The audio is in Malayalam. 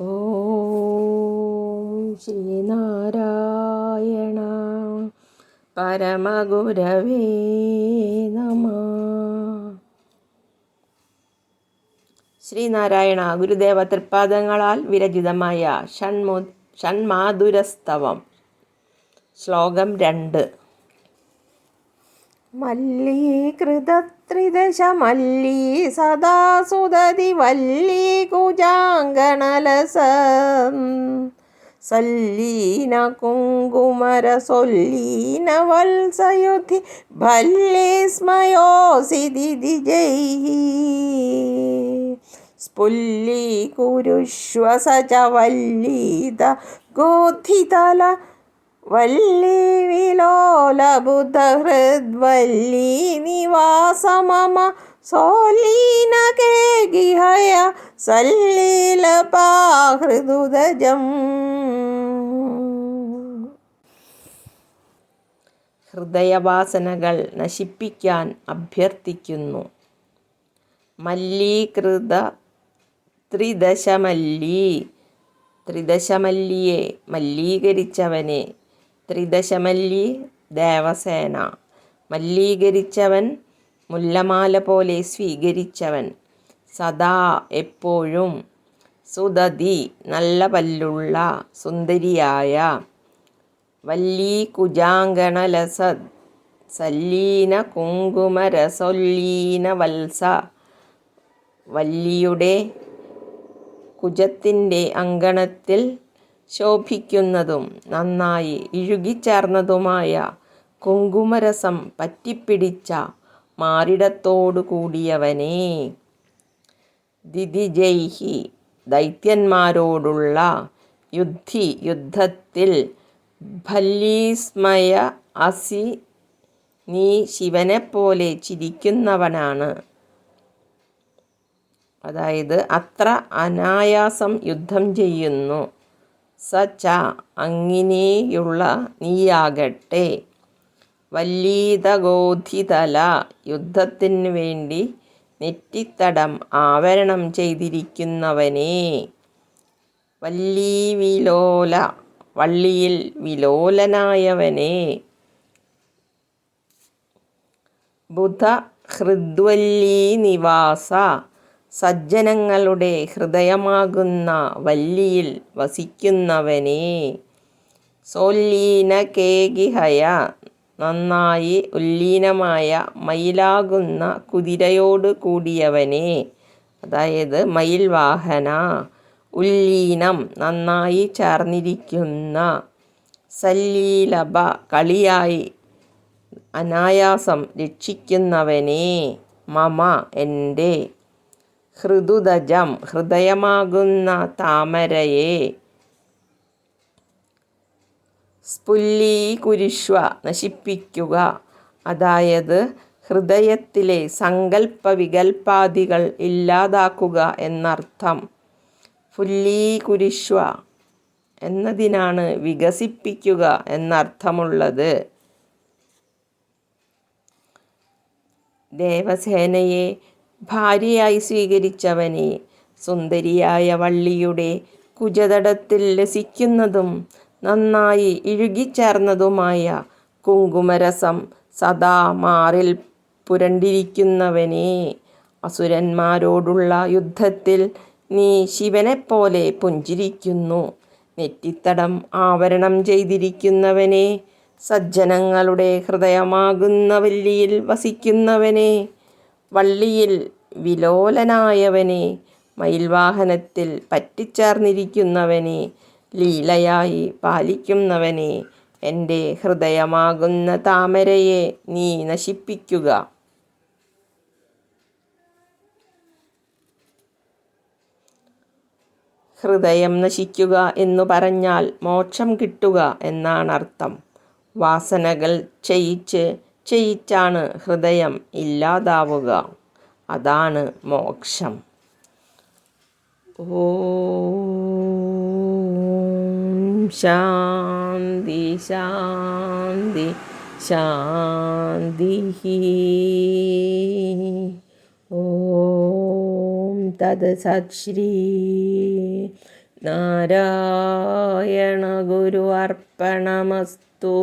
ഓം ശ്രീനാരായണ പരമഗുരവേ നമ. ശ്രീനാരായണ ഗുരുദേവ തൃപ്പാദങ്ങളാൽ വിരചിതമായ ഷൺമു ഷൺമാധുരസ്തവം. ശ്ലോകം രണ്ട്. മല്ലീകൃതത്രിദശ മല്ലീ സദാ സുദതി വല്ലീ കുജാങ്കണലസ. സല്ലീന കുങ്കുമര സൊല്ലീന വത്സയുധി ഭല്ലേസ്മയോസി ദിദിജൈ സ്ഫുല്ലീകുരുഷ്വസ ച വല്ലീത ഗോധിതല വല്ലി സോലീന കേ ഗിഹയ സല്ലീല പാഹൃദുദജം ഹൃദയവാസനകൾ നശിപ്പിക്കാൻ അഭ്യർത്ഥിക്കുന്നു. മല്ലീകൃത ത്രിദശമല്ലി. ത്രിദശമല്ലിയെ മല്ലീകരിച്ചവനെ ത്രിദശമല്ലി ദേവസേന. മല്ലീകരിച്ചവൻ മുല്ലമാല പോലെ സ്വീകരിച്ചവൻ സദാ എപ്പോഴും സുദതി നല്ല പല്ലുള്ള സുന്ദരിയായ വല്ലീ കുജാങ്കണലസ സല്ലീന കുങ്കുമരസൊല്ലീന വത്സ വല്ലിയുടെ കുജത്തിന്റെ അങ്കണത്തിൽ ശോഭിക്കുന്നതും നന്നായി ഇഴുകിച്ചേർന്നതുമായ കുങ്കുമരസം പറ്റിപ്പിടിച്ച മാറിടത്തോടു കൂടിയവനേ. ദിദിജൈഹി ദൈത്യന്മാരോടുള്ള യുദ്ധി യുദ്ധത്തിൽ ഭല്ലീസ്മയ അസി നീ ശിവനെപ്പോലെ ചിരിക്കുന്നവനാണ്. അതായത് അത്ര അനായാസം യുദ്ധം ചെയ്യുന്നു. സ ച അങ്ങിനെയുള്ള നീയാകട്ടെ. വല്ലീതഗോധിതല യുദ്ധത്തിന് വേണ്ടി നെറ്റിത്തടം ആവരണം ചെയ്തിരിക്കുന്നവനെ. വല്ലീ വിലോല വള്ളിയിൽ വിലോലനായവനെ. ബുധ ഹൃദ്വല്ലീ നിവാസ സജ്ജനങ്ങളുടെ ഹൃദയമാകുന്ന വല്ലിയിൽ വസിക്കുന്നവനെ. സോല്ലീന കേകിഹയ നന്നായി ഉല്ലീനമായ മയിലാകുന്ന കുതിരയോട് കൂടിയവനെ. അതായത് മയിൽ വാഹന ഉല്ലീനം നന്നായി ചേർന്നിരിക്കുന്ന സല്ലീലഭ കളിയായി അനായാസം രക്ഷിക്കുന്നവനെ. മമ എന്റെ ഹൃദുദജം ഹൃദയമാകുന്ന താമരയെ സ്ഫുല്ലീകുരുഷ്വ നശിപ്പിക്കുക. അതായത് ഹൃദയത്തിലെ സങ്കല്പ വികൽപ്പാദികൾ ഇല്ലാതാക്കുക എന്നർത്ഥം. ഫുല്ലീകുരിശ്വ എന്നതിനാണ് വികസിപ്പിക്കുക എന്നർത്ഥമുള്ളത്. ദേവസേനയെ ഭാര്യയായി സ്വീകരിച്ചവനെ സുന്ദരിയായ വള്ളിയുടെ കുജതടത്തിൽ ലസിക്കുന്നതും നന്നായി ഇഴുകിച്ചേർന്നതുമായ കുങ്കുമരസം സദാ മാറിൽ പുരണ്ടിരിക്കുന്നവനെ. അസുരന്മാരോടുള്ള യുദ്ധത്തിൽ നീ ശിവനെപ്പോലെ പുഞ്ചിരിക്കുന്നു. നെറ്റിത്തടം ആവരണം ചെയ്തിരിക്കുന്നവനെ സജ്ജനങ്ങളുടെ ഹൃദയമാകുന്ന വല്ലിയിൽ വസിക്കുന്നവനെ. വള്ളിയിൽ വിലോലനായവനെ മയിൽവാഹനത്തിൽ പറ്റിച്ചേർന്നിരിക്കുന്നവനെ ലീലയായി പാലിക്കുന്നവനെ എന്റെ ഹൃദയമാകുന്ന താമരയെ നീ നശിപ്പിക്കുക. ഹൃദയം നശിക്കുക എന്നു പറഞ്ഞാൽ മോക്ഷം കിട്ടുക എന്നാണ് അർത്ഥം വാസനകൾ ചെയ്യിച്ച് ചെയ്യിച്ചാണ് ഹൃദയം ഇല്ലാതാവുക. അതാണ് മോക്ഷം. ഓം ശാന്തി ശാന്തി ശാന്തി ഓം തത് സത് ശ്രീ നാരായണ ഗുരു അർപ്പണമസ്തു.